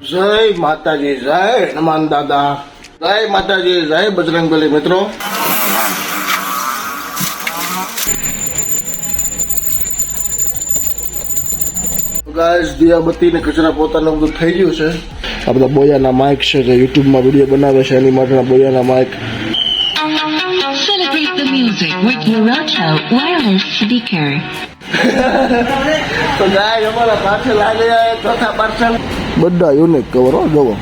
જય માતાજી જય હનુમાન દાદા. જય માતાજી જય બજરંગબલી મિત્રો. ગાઈસ દિયાબત્તી ને કચરા પોતાનું બધું થઈ ગયું છે. આ બધા બોયાના માઇક છે જે યુટ્યુબમાં વીડિયો બનાવે છે એની માટેના બોયાના mike Celebrate the music with Murato wireless speaker. તો ગાય અમારા પાછળ લાગે ચોથા પાર્સલ. બધા યુનિક કવર હો, જોવો.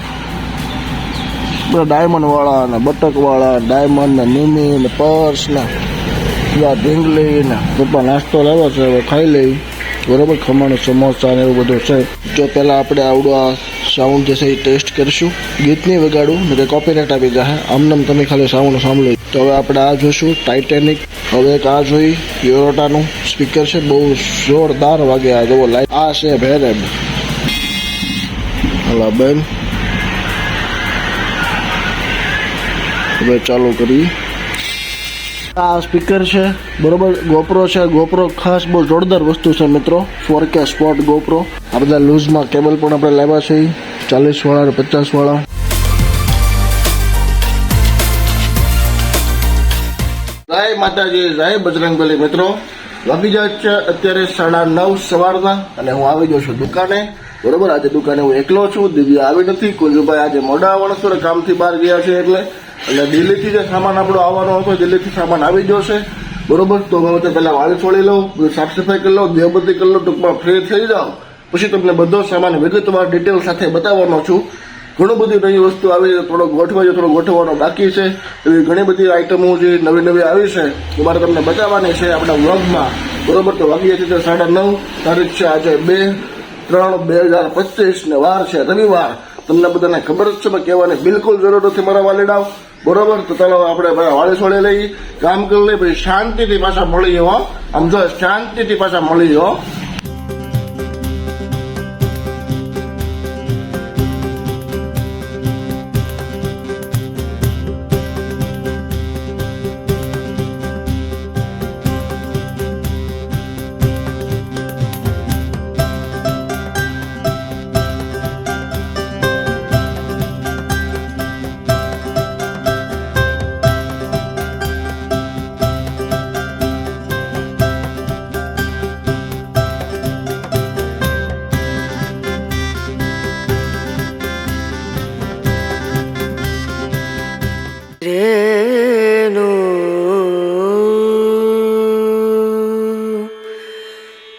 બધા ડાયમંડ વાળા ને બટક વાળા ડાયમંડ ને નિમી ને પર્સ ને બધા ઢીંગલી ને. પપ્પા નાસ્તો લાવ્યો છે, હવે ખાઈ લઈ. બરોબર, ખમણ, સમોસા ને એવું બધું છે. જો પહેલાં આપણે આવડું આ સાઉન્ડ જે છે એ ટેસ્ટ કરીશું. ગીત નહીં વગાડું ને કે કોપીરાઇટ આપી જાય આમનામ તમે ખાલી સાઉન્ડ સાંભળો. તો હવે આપણે આ જોશું ટાઇટેનિક હવે એક આ જોઈ યોરોટાનું સ્પીકર છે, બહુ જોરદાર વાગે આ, જોવો લાઈટ આ છે ભેરેબ હલા બેન હવે ચાલુ કરી. આ સ્પીકર છે. બરોબર? ગોપરો છે. ગોપરો ખાસ બહુ જોરદાર વસ્તુ છે મિત્રો. ફોર કે સ્પોટ ગોપરો આ બધા લૂઝમાં કેબલ પણ આપણે લાવ્યા છે. ચાલીસ વાળા અને પચાસ વાળા જય માતાજી, જય બજરંગબલી મિત્રો. વાગી જાય છે અત્યારે સાડા નવ સવારના અને હું આવી ગયો છું દુકાને. બરોબર? આજે દુકાને હું એકલો છું, દીદી આવી નથી. કુંજુભાઈ આજે મોડા છે કામથી બહાર ગયા છે એટલે એટલે દિલ્હીથી જે સામાન આપણો આવવાનો હતો, દિલ્હીથી સામાન આવી જશે બરોબર? તો હવે પહેલા વાળ છોડી લઉં સાફ સફાઈ કરી લઉં દેવબત્તી કરી લઉં ટૂંકમાં ફ્રી થઈ જાઓ. પછી તમને બધો સામાન વિગતવાર ડિટેલ સાથે બતાવવાનો છું. ઘણું બધી નવી વસ્તુ આવી થોડો ગોઠવાયો થોડો ગોઠવવાનો બાકી છે. એવી ઘણી બધી આઈટમો જે નવી નવી આવી છે, એ મારે તમને બતાવવાની છે આપણા વ્લોગમાં. બરોબર? તો વાગ્યા છે સાડા નવ, તારીખ છે આજે બે. ત્રણ બે હજાર પચીસ ને વાર છે, રવિવાર. તમને બધાને ખબર જ છે કહેવાની બિલકુલ જરૂર નથી મારા વાલીડાઓ. બરોબર? તો ચાલો આપણે વાળી છોડી લઈ કામ કરી લઈ પછી શાંતિથી પાછા મળી હો. આમ જો શાંતિથી પાછા મળી હો. Renu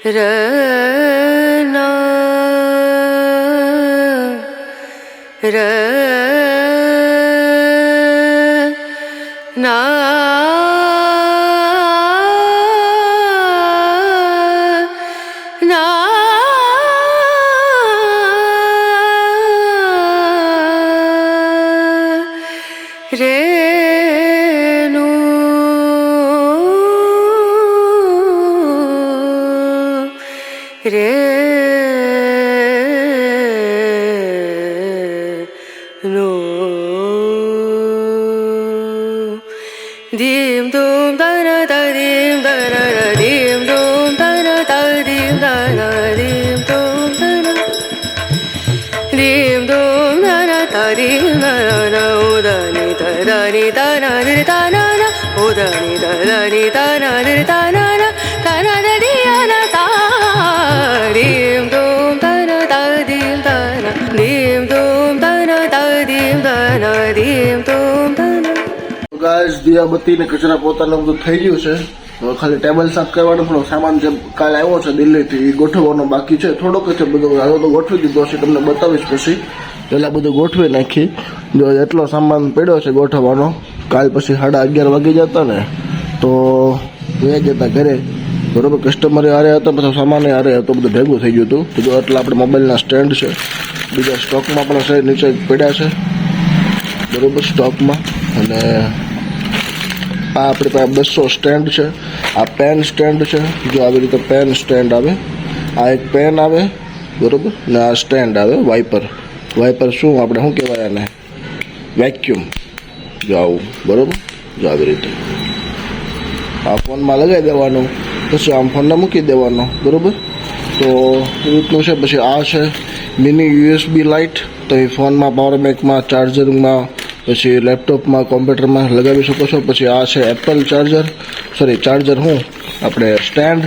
Rana Rana ीम धम दाराम दराम धम दराम दराम द्म दरा दीम धम दराम्ना उदनी दारा दाना दाना उदी दी ता દિયાબત્તી ને કચરા પોતાનું બધું થઈ ગયું છે. ખાલી ટેબલ સાફ કરવાનો પણ સામાન જે કાલે આવ્યો છે દિલ્હીથી એ ગોઠવવાનો બાકી છે. થોડોક છે બધો, હવે તો ગોઠવી દીધો છે, તમને બતાવીશ પછી. પહેલાં બધું ગોઠવી નાખી. જો એટલો સામાન પડ્યો છે ગોઠવવાનો. કાલ પછી સાડા અગિયાર વાગી જતા ને, તો એ જતા ઘરે. બરોબર કસ્ટમરે હારે હતો પછી સામાન હારે હતો, બધું ભેગું થઈ ગયું હતું. તો જો એટલે આપણે મોબાઈલના સ્ટેન્ડ છે. બીજા સ્ટોકમાં પણ છે, નીચે પડ્યા છે. બરોબર સ્ટોકમાં અને આ આપણી પાસે બસો સ્ટેન્ડ છે. આ પેન સ્ટેન્ડ છે. જો આવી રીતે પેન સ્ટેન્ડ આવે, આ એક પેન આવે, બરોબર? ને આ સ્ટેન્ડ આવે, વાઇપર. વાઇપર શું આપણે શું કહેવાય આને? વેક્યુમ. જો આવું, બરોબર? જો આવી રીતે. આ ફોનમાં લગાવી દેવાનું. પછી આમ ફોનને મૂકી દેવાનો, બરોબર? તો એ રીતનું છે. પછી આ છે. Mini USB light. તો એ ફોનમાં પાવર બેંકમાં ચાર્જરમાં પછી લેપટોપમાં કોમ્પ્યુટરમાં લગાવી શકો છો. પછી આ છે એપલ ચાર્જર સોરી ચાર્જર હું? આપણે સ્ટેન્ડ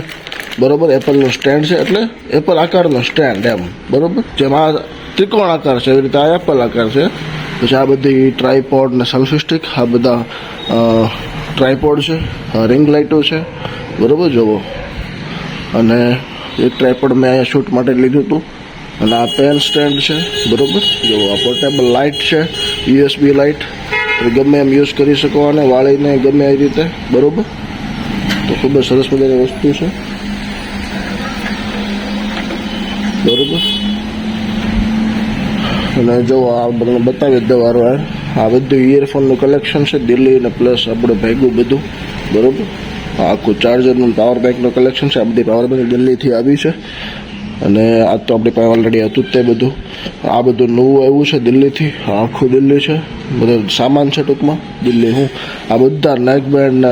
બરોબર એપલનું સ્ટેન્ડ છે એટલે એપલ આકારનો સ્ટેન્ડ એમ. બરોબર? જેમાં ત્રિકોણ આકાર છે, એવી રીતે આ એપલ આકાર છે. પછી આ બધી ટ્રાયપોડ ને સેલ્ફી આ બધા ટ્રાયપોડ છે રિંગ લાઇટો છે. બરોબર? જુઓ. અને એક ટ્રાયપોડ મેં અહીંયા શૂટ માટે લીધું હતું. અને આ પેન સ્ટેન્ડ છે, બરાબર? જો, આ પોર્ટેબલ લાઇટ છે યુએસબી લાઇટ ગમે એમ યુઝ કરી શકો અને વાળીને ગમે એ રીતે, બરાબર? તો ખૂબ જ સરસ મજાની વસ્તુ છે. બરોબર? અને જો, આ તમને બતાવી દઉં વારવાર આ બધું ઇયરફોનનું કલેક્શન છે દિલ્હી અને પ્લસ આપણે ભેગું બધું, બરોબર? આખું ચાર્જરનું પાવર બેંકનું કલેક્શન છે, આ બધી પાવર બેંક દિલ્હીથી આવી છે. અને આ તો આપણી પાસે ઓલરેડી હતું જ તે બધું. આ બધું નવું આવ્યું છે દિલ્હીથી. આખું દિલ્હી છે. બધો સામાન છે ટૂંકમાં. દિલ્હી હું આ બધા નેક બેન્ડ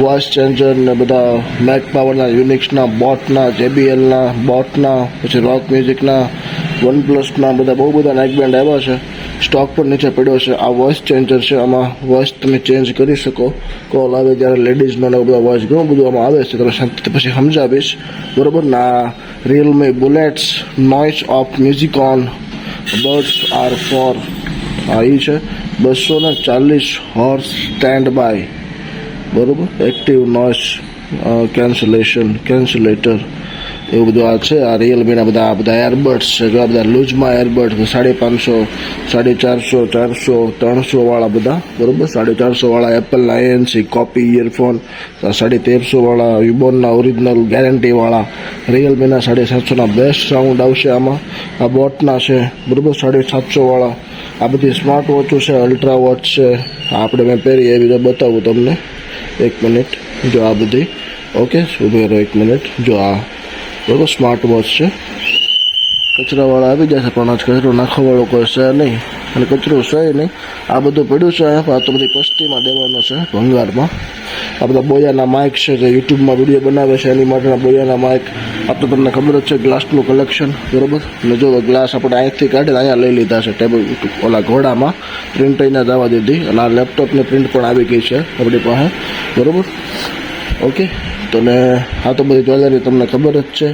વોઇસ ચેન્જર ને બધા મેક પાવરના યુનિક્સના બોટના જેબીએલના બોટના પછી રોક મ્યુઝિકના વન પ્લસના બધા બહુ બધા નેક બેન્ડ આવ્યા છે. સ્ટોક પર નીચે પડ્યો છે. આ વોઇસ ચેન્જર છે. આમાં વોઇસ તમે ચેન્જ કરી શકો. કોલ આવે ત્યારે લેડીઝનો ને બધા વોઇસ ઘણું બધું આમાં આવે છે. તમે શાંતિથી પછી સમજાવીશ. બરોબર ના realme bullets noise off music on buds air four આવી છે બસો ને ચાલીસ હોર્સ સ્ટેન્ડ બાય બરોબર? એક્ટિવ નોઇસ કેન્સલેશન કેન્સલેટર એવું બધું આ છે. આ રિયલમીના બધા, આ બધા એરબડ્સ છે. જો આ બધા લૂઝમાં એરબડ્સ સાડી પાંચસો, સાડી ચારસો ચારસો, ત્રણસો વાળા બધા, બરોબર? સાડી ચારસો વાળા એપલના એએનસી કોપી ઇયરફોન સાડી તેરસો વાળા યુબોનના ઓરિજિનલ ગેરંટી વાળા. રિયલમીના સાડી સાતસોના બેસ્ટ સાઉન્ડ આવશે આમાં. આ બોટના છે, બરોબર? સાડી સાતસો વાળા. આ બધી સ્માર્ટ વોચો છે અલ્ટ્રા વોચ છે. આપણે મેં પહેરી, એવી રીતે બતાવું તમને. એક મિનિટ, જો આ બધી. ઓકે, ઊભી એક મિનિટ. જો આ બરોબર સ્માર્ટ વોચ છે. કચરાવાળા આવી જશે પણ આજ કચરો નાખવાવાળો કોઈ છે નહીં. અને કચરો છે નહીં. આ બધું પડ્યું છે આ તો બધી પસ્તીમાં દેવાનો છે, ભંગારમાં. આ બધા બોયાના માઇક છે જે યુટ્યુબમાં વીડિયો બનાવે છે, એની માટેના બોયાના માઇક આ તો તમને ખબર જ છે ગ્લાસનું કલેક્શન બરોબર? ને જો ગ્લાસ આપણે અહીંથી કાઢીને અહીંયા લઈ લીધા છે ટેબલ ઓલા ઘોડામાં. પ્રિન્ટ અહીંયા જવા દીધી. અને આ લેપટોપની પ્રિન્ટ પણ આવી ગઈ છે, આપણી પાસે. બરોબર? ઓકે તો ને આ તો બધી જ્વેલરી તમને ખબર જ છે.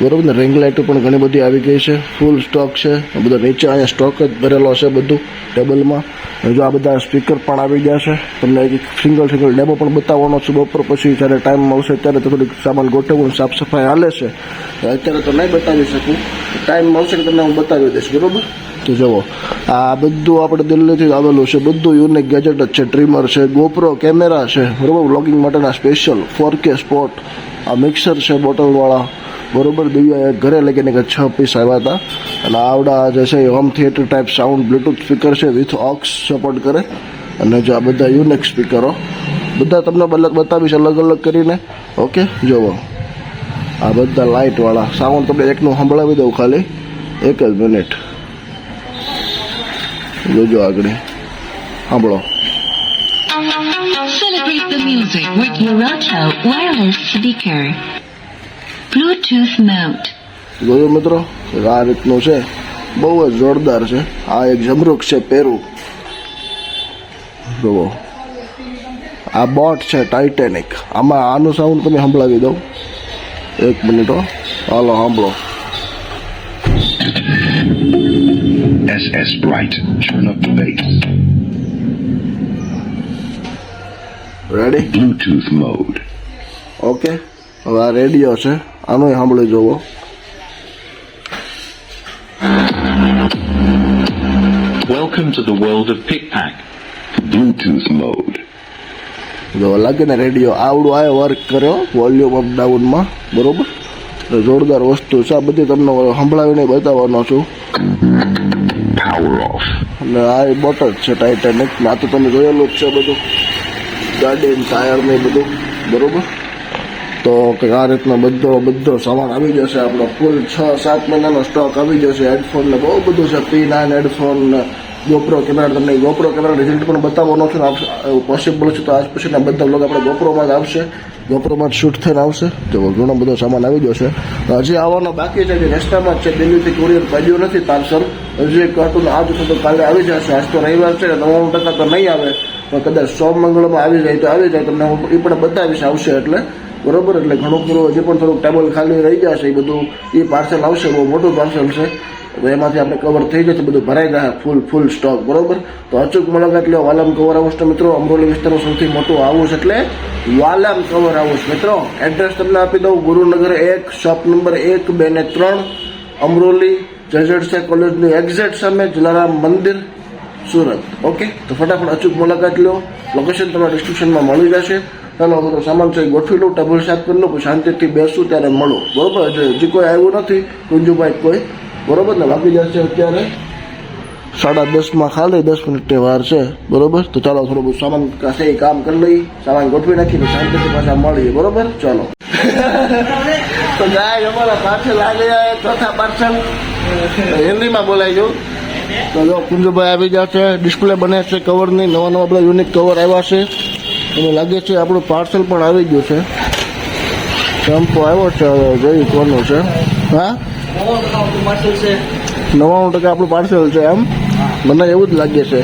બરોબર ને? રિંગ લાઇટો પણ ઘણી બધી આવી ગઈ છે. ફૂલ સ્ટોક છે. બધા નીચે અહીંયા સ્ટોક જ ભરેલો છે બધું ટેબલમાં હજુ આ બધા સ્પીકર પણ આવી ગયા છે. તમને એક સિંગલ સિંગલ ડેમો પણ બતાવવાનો છે બપોર પછી. જ્યારે ટાઈમ મળશે ત્યારે તો થોડીક સામાન ગોઠવવું સાફ સફાઈ હાલે છે. અત્યારે તો નહીં બતાવી શકું. ટાઈમ મળશે કે તમને હું બતાવી દઈશ. બરોબર? તો જુઓ, આ બધું આપણે દિલ્હીથી આવેલું છે. બધું યુનિક ગેજેટ જ છે. ટ્રીમર છે ગોપ્રો કેમેરા છે. બરોબર? વ્લોગિંગ માટેના સ્પેશિયલ ફોર કે સ્પોટ આ મિક્સર છે બોટલવાળા. બરોબર? દિવ્યા ઘરે લઈને કે છ પીસ આવ્યા હતા. અને આવડા જે છે home theatre type sound Bluetooth speaker છે વિથ ઓક્સ સપોર્ટ કરે. અને જો આ બધા યુનિક સ્પીકરો બધા તમને બતાવીશ અલગ અલગ કરીને. ઓકે જુઓ. આ બધા લાઇટવાળા સાઉન્ડ તમને એકનું સંભળાવી દઉં ખાલી. એક જ મિનિટ જોજો આગળ. સાંભળો. Celebrate the music with Eurotel wireless speaker. Bluetooth mode. જોયું મિત્રો આ રીતનું છે. બહુ જ જોરદાર છે. આ એક જમરૂક છે પેરું. જુઓ આ બોટ છે ટાઇટેનિક આમાં આનું સાઉન્ડ તમે સંભળાવી દઉં એક મિનિટ હો. હાલો સાંભળો. SS Bright, turn up the bass. Ready? Bluetooth mode. Okay હવે આ રેડિયો છે આનો સાંભળી જોવો Welcome to the world of PickPack. Bluetooth mode. જો લાગે ને રેડિયો આવડું આ વર્ક કર્યો વોલ્યુમ અપ ડાઉનમાં બરોબર જોરદાર વસ્તુ છે આ બધી તમને સંભળાવીને બતાવવાનો છું Power off. અને આ એ બોટલ છે ટાઇટેનિક આ તો તમે જોયેલું જ છે બધું. ગાડી ટાયર ને બધું. બરોબર? તો કંઈક આ રીતનો બધો બધો સામાન આવી જશે. આપણો ફૂલ છ, સાત મહિનાનો સ્ટોક આવી જશે. હેડફોન ને બહુ બધું છે. પી નાઇન હેડફોન ને ગોપ્રો કેમેરા તમને ગોપ્રો કેમેરા રિઝલ્ટ પણ બતાવવાનો છે પોસિબલ છે તો આજ પછીના બધા લોકો આપણે ગોપ્રોમાં જ આવશે. ગોપ્રોમાં શૂટ થઈને આવશે. તો ઘણો બધો સામાન આવી જશે. હજી આવવાનો બાકી છે. કે રસ્તામાં જ છે, દિલ્હીથી કુરિયર કાઢ્યું નથી પાર્સલ એક કાર્ટૂન આજ તો કાલે આવી જશે. આજ તો રવિવાર છે નવ્વાણું ટકા તો નહીં આવે. પણ કદાચ સોમ મંગળમાં આવી જાય તો આવી જાય. તમને હું એ પણ બતાવીશ આવશે એટલે. બરોબર? એટલે ઘણું ખરું હજી પણ થોડુંક ટેબલ ખાલી રહી જશે એ બધું. એ પાર્સલ આવશે, બહુ મોટું પાર્સલ છે. એમાંથી આપણે કવર થઈ જશે, બધું ભરાઈ ગયા ફૂલ ફૂલ સ્ટોક બરોબર? તો અચૂક મુલાકાત લો, વાલમ કવર હાઉસ મિત્રો, અમરોલી વિસ્તારનું સૌથી મોટું હાઉસ એટલે વાલમ કવર હાઉસ મિત્રો એડ્રેસ તમને આપી દઉં. ગુરુનગર એક શોપ નંબર એક, બે ને ત્રણ, અમરોલી જેઝેડસે કોલેજની એક્ઝેક્ટ સામે જલારામ મંદિર, સુરત. ઓકે તો ફટાફટ અચૂક મુલાકાત લો. લોકેશન તમારા ડિસ્ક્રિપ્શનમાં મળી જશે. ચાલો તો સામાન છે, ગોઠવી લઉં ટેબલ સાફ કરી લઉં શાંતિથી બેસું, ત્યારે મળો. બરોબર? એટલે હજી કોઈ આવ્યું નથી. કુંજુભાઈ કોઈ. બરોબર ને? વાગી જશે અત્યારે. સાડા દસમાં ખાલી, દસ મિનિટની વાર છે. બરોબર? તો ચાલો, થોડું બધું સામાન કાશે કામ કરી લઈએ. સામાન ગોઠવી નાખીને શાંતિથી પાછા મળીએ. બરોબર? ચાલો. તો ગાય અમારા પાસે લાગે ચોથા પાર્સલ. હિન્દીમાં બોલાય તો જો કુંજુભાઈ આવી ગયા છે ડિસ્પ્લે બને છે કવરની નવા નવા બધા યુનિક કવર આવ્યા છે. અને લાગે છે આપણું પાર્સલ પણ આવી ગયું છે. શેમ્પુ આવ્યો છે, હવે જોઈ કોનું છે. હા? નવ્વાણું ટકા આપણું પાર્સલ છે એમ? મને એવું જ લાગે છે.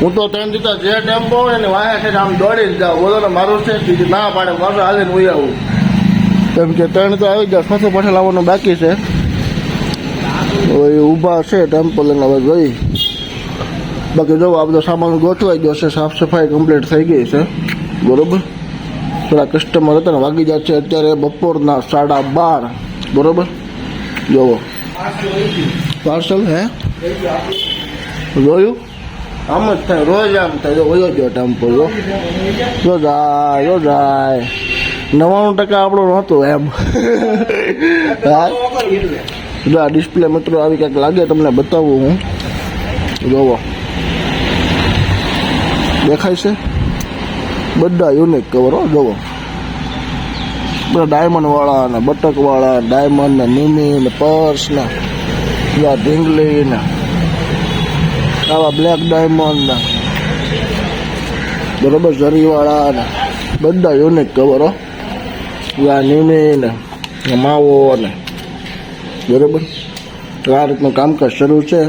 હું તો ત્રણ દીધા જે ટેમ્પો હોય ને વાયા છે આમ દોડી જ જાઉં. બોલો મારું છે ના પાડે મારું હાલીને હું આવું. કેમ કે ત્રણ તો આવી ગયા. પાછો પાછળ આવવાનું બાકી છે. ઊભા છે ટેમ્પલ એના હવે જોઈ. બાકી જો આ બધો સામાન ગોઠવાઈ ગયો છે, સાફ સફાઈ કમ્પ્લીટ થઈ ગઈ છે. બરોબર? થોડા કસ્ટમર હતા ને વાગી જાય છે અત્યારે બપોરના સાડા બાર. બરોબર? જોવો. પાર્સલ હે? જોયું? આમ જ થાય, રોજ આમ થાય. વયો ગયો ટેમ્પો જો. જો જાય જો જાય. નવ્વાણું ટકા આપણું નહોતું એમ. હા? ડિસ્પ્લે મિત્રો આવી કંઈક લાગે તમને બતાવું હું. જોવો. દેખાય છે? બધા યુનિક કવર જોવો. બધા ડાયમંડ વાળા ને બટક વાળા ડાયમંડ ને મીમી ને પર્સ ને બધા ઢીંગલી ને આવા બ્લેક ડાયમંડ ને બરોબર ઝરી વાળા ને બધા યુનિક કવર નિમી ને ને ને બરોબર તો આ રીતનું કામકાજ શરૂ છે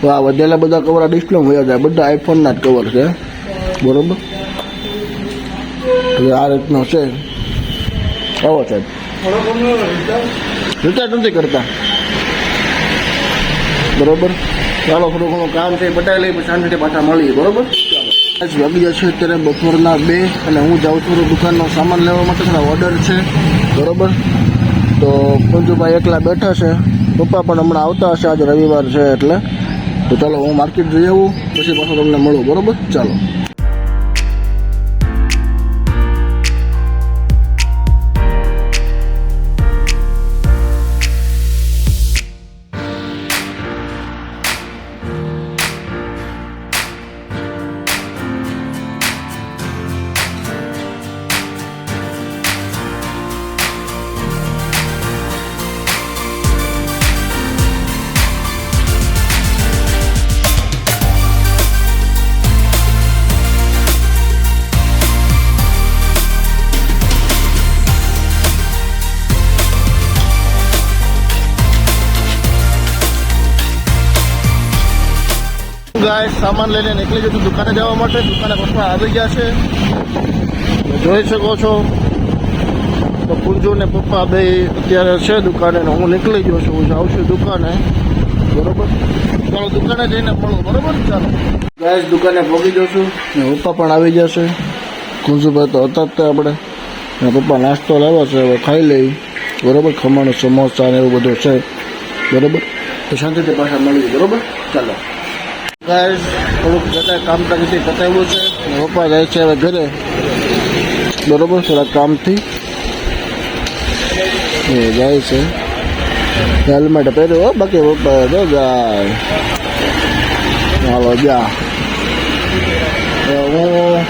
તો આ વધેલા બધા કવર આ ડિસ્પ્લે વયા જાય બધા આઈફોનના જ કવર છે બરોબર એટલે આ રીતનો છે આવો સાહેબ રિચાર્જ નથી કરતા બરોબર ચાલો થોડું ઘણું કામ છે એ પટાઈ લઈ પછી શાંતિથી પાછા મળીએ બરોબર વાગી જશે અત્યારે બપોરના બે અને હું જાઉં છું દુકાનનો સામાન લેવા માટે, થોડા ઓર્ડર છે, બરોબર? તો પંજુભાઈ એકલા બેઠા છે, પપ્પા પણ હમણાં આવતા હશે, આજે રવિવાર છે એટલે. તો ચાલો હું માર્કેટ જઈ આવું, પછી પાછું તમને મળું, બરોબર? ચાલો. ગાય સામાન લઈને નીકળી જતું દુકાને જવા માટે. દુકાને પપ્પા આવી ગયા છે. જોઈ શકો છો. તો કુંજુ ને પપ્પા બે અત્યારે છે દુકાને હું નીકળી ગયો છું. હું જાઉં છું દુકાને. બરોબર? ચાલો દુકાને જઈને મળો. બરોબર? ચાલો. ગાય દુકાને પહોંચી જશું ને પપ્પા પણ આવી જશે કુંજુભાઈ તો હતા જ તે આપણે. ને પપ્પા નાસ્તો લાવ્યો છે, હવે ખાઈ લઈ. બરોબર? ખમણ, સમોસા ને એવું બધું છે. બરોબર? શાંતિથી પાછા મળીએ બરોબર? ચાલો. ગાય થોડુંક જતા કામ તરીકે પતાવ્યું છે. પપ્પા જાય છે હવે ઘરે. બરોબર થોડા કામથી. એ જાય છે. હેલ્મેટ પહેર્યો હો, બાકી પપ્પા જો જાય હાલો જા. હું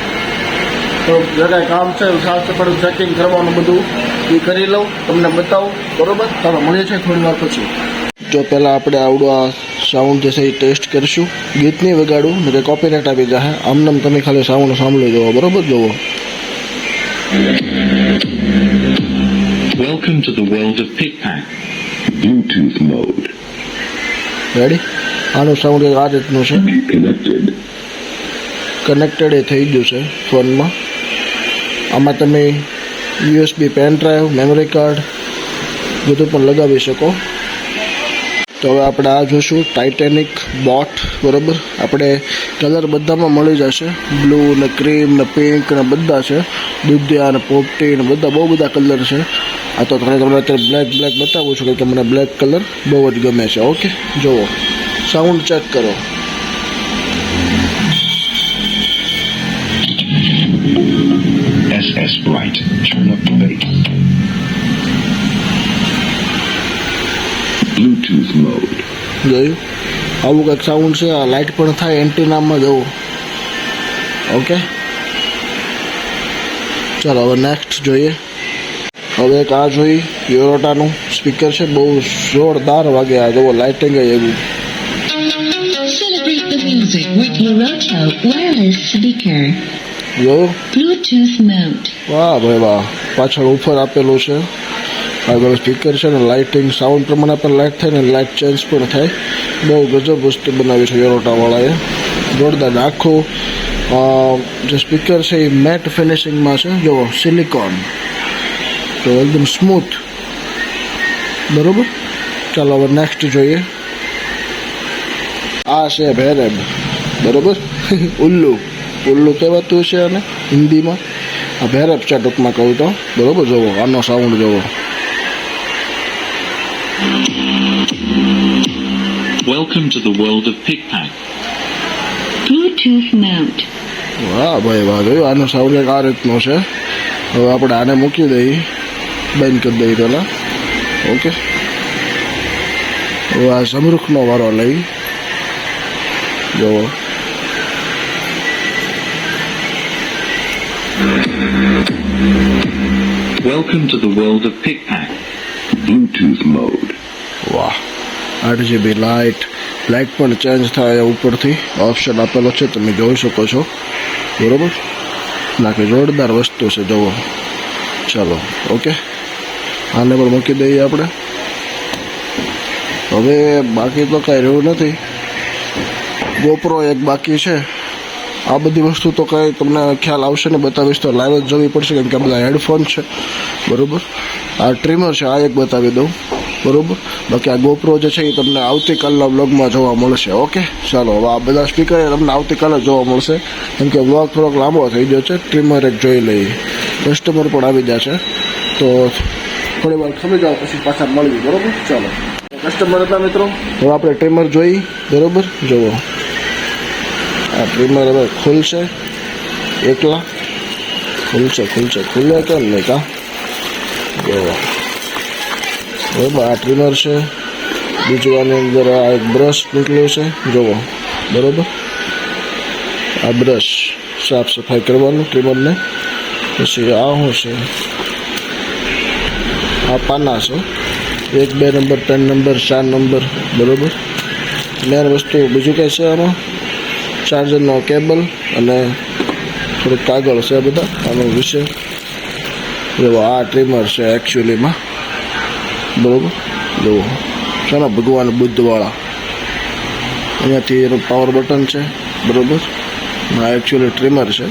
તો જરા કામ છે સાફ સફાઈ ચેકિંગ કરવાનું બધું એ કરી લઉં તમને બતાવું. બરોબર? ચાલો મળીએ છીએ થોડી વાર પછી. જો પહેલાં આપણે આવડું આ સાઉન્ડ જે છે એ ટેસ્ટ કરીશું ગીત નહીં વગાડું ને કે કોપીરાઇટ આવી જાય આમનામ તમે ખાલી સાઉન્ડ સાંભળી જુઓ બરોબર જુઓ Welcome to the world of Pickpack. Bluetooth mode. Ready આનું સાઉન્ડ આ રીતનું છે. Connected. કનેક્ટેડ એ થઈ ગયું છે ફોનમાં. આમાં તમે USB pen drive memory card બધું પણ લગાવી શકો. તો હવે આપણે આ જોશું. ટાઇટેનિક બોટ બરાબર? આપણે કલર બધામાં મળી જશે. બ્લુ ને ક્રીમ ને પિંક ને બધા છે. દુધિયા ને પોપટી ને બધા, બહુ બધા કલર છે. આ તો તમને તમને અત્યારે બ્લેક બ્લેક બતાવું છું કે મને બ્લેક કલર બહુ જ ગમે છે. ઓકે જુઓ. સાઉન્ડ ચેક કરો. SS Bright. Turn up the bass. Bluetooth mode. જોયું? આવું કંઈક સાઉન્ડ છે આ લાઇટ પણ થાય એન્ટીનામાં જવું ઓકે ચાલો હવે નેક્સ્ટ જોઈએ. હવે એક આ જોઈ યોરોટાનું સ્પીકર છે બહુ જોરદાર વાગે આ જુઓ લાઇટિંગ એવું. વાહ ભાઈ વાહ. પાછળ ઓફર આપેલું છે. આગળ સ્પીકર છે અને લાઇટિંગ સાઉન્ડ પ્રમાણે પણ લાઇટ થાય ને લાઇટ ચેન્જ પણ થાય. બહુ ગજબ વસ્તુ બનાવી છે યોરોટાવાળાએ જોરદાર આખું જે સ્પીકર છે એ મેટ ફિનિશિંગમાં છે. જુઓ સિલિકોન તો એકદમ સ્મૂથ બરોબર? ચાલો હવે નેક્સ્ટ જોઈએ. આ છે ભેરેબ. બરોબર? ઉલ્લુ. ઉલ્લુ કહેવાતું છે અને હિન્દીમાં. આ ભેરેબ છે ટૂંકમાં કહું તો. બરોબર? જુઓ આનો સાઉન્ડ જુઓ Welcome to the world of PickPack. Bluetooth mode. વાહ ભાઈ વાહ જોયું આનો સાઉન્ડ એક આ રીતનો છે હવે આપણે આને મૂકી દઈએ બંધ કરી દઈએ પહેલાં ઓકે હવે આ સમૃખનો વારો લઈ જુઓ Welcome to the world of PickPack. Bluetooth mode. વાહ આઠ જીબી લાઇટ પણ ચેન્જ થાય ઉપરથી. ઓપ્શન આપેલો છે, તમે જોઈ શકો છો. બરાબર? નાખી જોરદાર વસ્તુ છે, જુઓ. ચાલો, ઓકે? આને પણ મૂકી દઈએ આપણે. હવે બાકી તો કાંઈ રહ્યું નથી. ગોપરો એક બાકી છે. આ બધી વસ્તુ તો કાંઈ તમને ખ્યાલ આવશે ને બતાવીશ તો લાઈવ જ જોવી પડશે, કેમ કે આ બધા હેડફોન છે. બરોબર? આ ટ્રીમર છે, આ એક બતાવી દઉં. બરોબર? બાકી આ ગોપરો જે છે એ તમને આવતીકાલના વ્લોગમાં જોવા મળશે, ઓકે? ચાલો, હવે આ બધા સ્પીકર તમને આવતીકાલે જોવા મળશે. કેમ કે વ્લોગ થોડોક લાંબો થઈ ગયો છે, ટ્રીમર એક જોઈ લઈએ. કસ્ટમર પણ આવી જશે તો થોડી વાર ખમી જાઓ, પછી પાછા મળીએ, બરોબર? ચાલો. કસ્ટમર હતા મિત્રો? હવે આપણે ટ્રીમર જોઈ, બરોબર? જુઓ. આ ટ્રીમર હવે ખુલશે, એકલા. ખુલશે ખુલશે. ખુલે કેમ નહીં કા? જુઓ. બરાબર આ ટ્રીમર છે. બીજું આની અંદર આ એક બ્રશ નીકળ્યો છે. જુઓ બરોબર? આ બ્રશ સાફ સફાઈ કરવાનું ટ્રીમરને પછી આ શું છે? આ પાના છે. એક, બે નંબર ત્રણ નંબર ચાર નંબર બરોબર? મેન વસ્તુ બીજું કંઈ છે આમાં? ચાર્જરનો કેબલ અને થોડુંક કાગળ છે બધા. આનો વિશે. આ ટ્રીમર છે એકચ્યુઅલીમાં બરોબર જુઓ છે ને ભગવાન બુદ્ધવાળા અહીંયાથી એનું પાવર બટન છે બરોબર આ એકચ્યુઅલી ટ્રીમર છે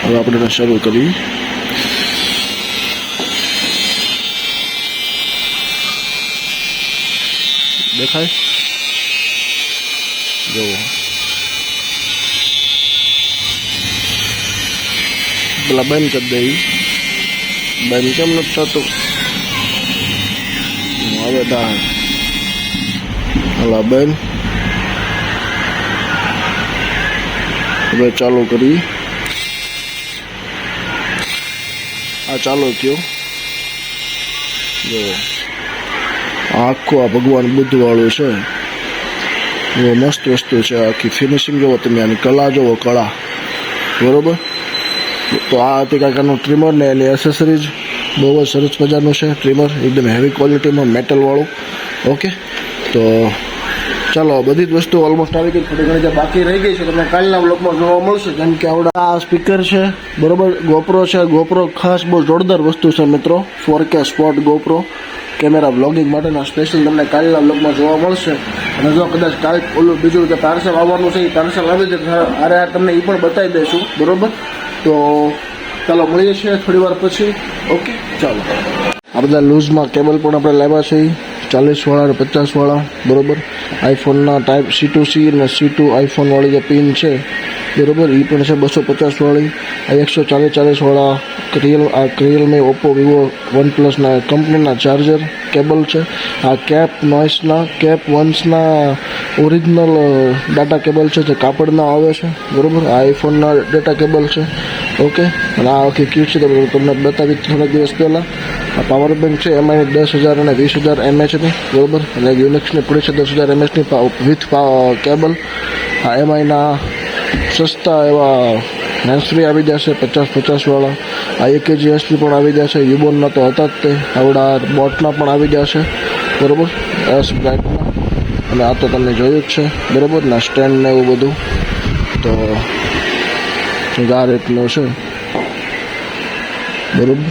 હવે આપણે એને શરૂ કરીએ દેખાય જુઓ પેલા બંધ કરી દઈ બંધ કેમ નથી થતું હવે તા હલા બંધ હવે ચાલુ કરી. આ ચાલુ થયું. જો, આખું આ ભગવાન બુદ્ધ વાળું છે. બહુ મસ્ત વસ્તુ છે આખી ફિનિશિંગ જોવો તમે આની કલા જોવો, કળા. બરોબર? તો આ હતી કાકાનું ટ્રીમર ને એની એસેસરીઝ બહુ જ સરસ મજાનું છે ટ્રીમર એકદમ હેવી ક્વોલિટીમાં મેટલવાળું ઓકે તો ચાલો બધી જ વસ્તુ ઓલમોસ્ટ આવી ગઈ, થોડી ઘણી જે બાકી રહી ગઈ છે, તમને કાલના બ્લોકમાં જોવા મળશે કેમ કે આવડે આ સ્પીકર છે, બરોબર ગોપરો છે ગોપરો ખાસ બહુ જોરદાર વસ્તુ છે મિત્રો four K spot GoPro camera blogging માટેના સ્પેશિયલ તમને કાલના બ્લોગમાં જોવા મળશે. અને જો કદાચ કાલ ઓલું બીજું જે પાર્સલ આવવાનું છે, એ પાર્સલ આવી જશે અરે તમને એ પણ બતાવી દઈશું, બરોબર? તો ચાલો, મળીએ છીએ થોડી વાર પછી. ઓકે ચાલો. આ બધા લૂઝમાં કેબલ પણ આપણે લાવ્યા છે. ચાલીસવાળા અને પચાસવાળા, બરોબર? આઈફોનના ટાઈપ સી ટુ સી અને સી ટુ આઈફોનવાળી જે પિન છે, બરોબર? એ પણ છે બસો પચાસવાળી. આ એકસો ચાલીસ ચાલીસવાળા રિયલ આ રિયલમી ઓપ્પો વિવો વન પ્લસના કંપનીના ચાર્જર કેબલ છે. આ કેપ નોઇસના, કેપ વન્સના ઓરિજિનલ ડાટા કેબલ છે જે કાપડના આવે છે. બરોબર? આઈફોનના ડેટા કેબલ છે. ઓકે? અને આ આખી કીટ છે. તમને બતાવી થોડા દિવસ પહેલાં. આ પાવર બેંક છે. એમાં દસ હજાર અને વીસ હજાર એમએચની બરોબર? અને યુનિક્સની પડી છે. દસ હજાર એમએચની વિથ કેબલ. આ એમઆઈના સસ્તા એવા હેન્ડફ્રી આવી જશે, પચાસ પચાસવાળા આ એક એસની પણ આવી જશે, યુબોનના તો હતા જ તે. આવડા બોટના પણ આવી જશે. બરોબર? એસ બ્રાઇટના અને આ તો તમને જોયું જ છે. બરોબર? ને સ્ટેન્ડ ને એવું બધું. તો આ રીતનું છે. બરોબર?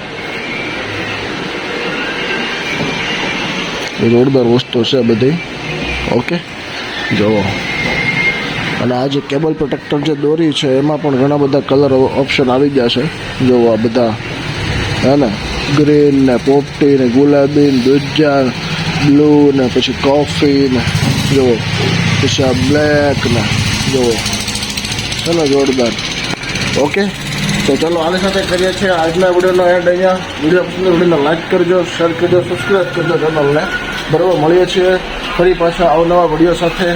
રોડ જોરદાર વસ્તુ છે બધી. ઓકે? જુઓ. અને આ જે કેબલ પ્રોટેક્ટર જે દોરી છે, એમાં પણ ઘણા બધા કલર ઓપ્શન આવી ગયા છે. જુઓ આ બધા. હે ને? ગ્રીન ને પોપટી ને ગુલાબી ને દુજા બ્લુ ને પછી કોફી ને. જુઓ પછી આ બ્લેક ને. જુઓ ચલો જોરદાર. ઓકે તો ચલો આની સાથે કરીએ છીએ આજના વિડીયોનો એડ અહીંયા. વીડિયો વિડીયોને લાઈક કરજો શેર કરજો સબસ્ક્રાઈબ કરજો ચેનલને બરાબર, મળીએ છીએ ફરી પાછા અવનવા વીડિયો સાથે.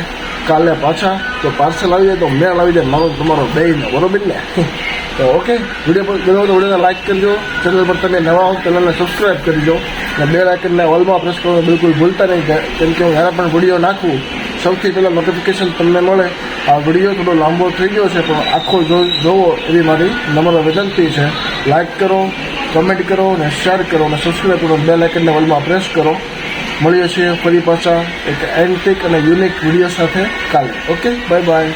કાલે પાછા તો પાર્સલ આવી જાય તો મેળ આવી જાય. મારો તમારો બેન બરોબર ને? તો ઓકે વીડિયો પર ગયો તો વિડીયોને લાઇક કરજો. ચેનલ પર તમે નવા હો ચેનલને સબસ્ક્રાઈબ કરજો. અને બે લાઇકનને ઓલમાં પ્રેસ કરવાનું બિલકુલ ભૂલતા નહીં. કેમ કે હું જ્યારે પણ વીડિયો નાખું સૌથી પહેલાં નોટિફિકેશન તમને મળે. આ વીડિયો થોડો લાંબો થઈ ગયો છે પણ આખો જોવો એવી મારી નમ્ર વિનંતી છે. લાઇક કરો કમેન્ટ કરો અને શેર કરો અને સબસ્ક્રાઈબ કરો. બે લાઇકનને વલમાં પ્રેસ કરો. મળીએ છીએ ફરી પાછા એક એન્ટિક અને યુનિક વીડિયો સાથે કાલે. Okay bye bye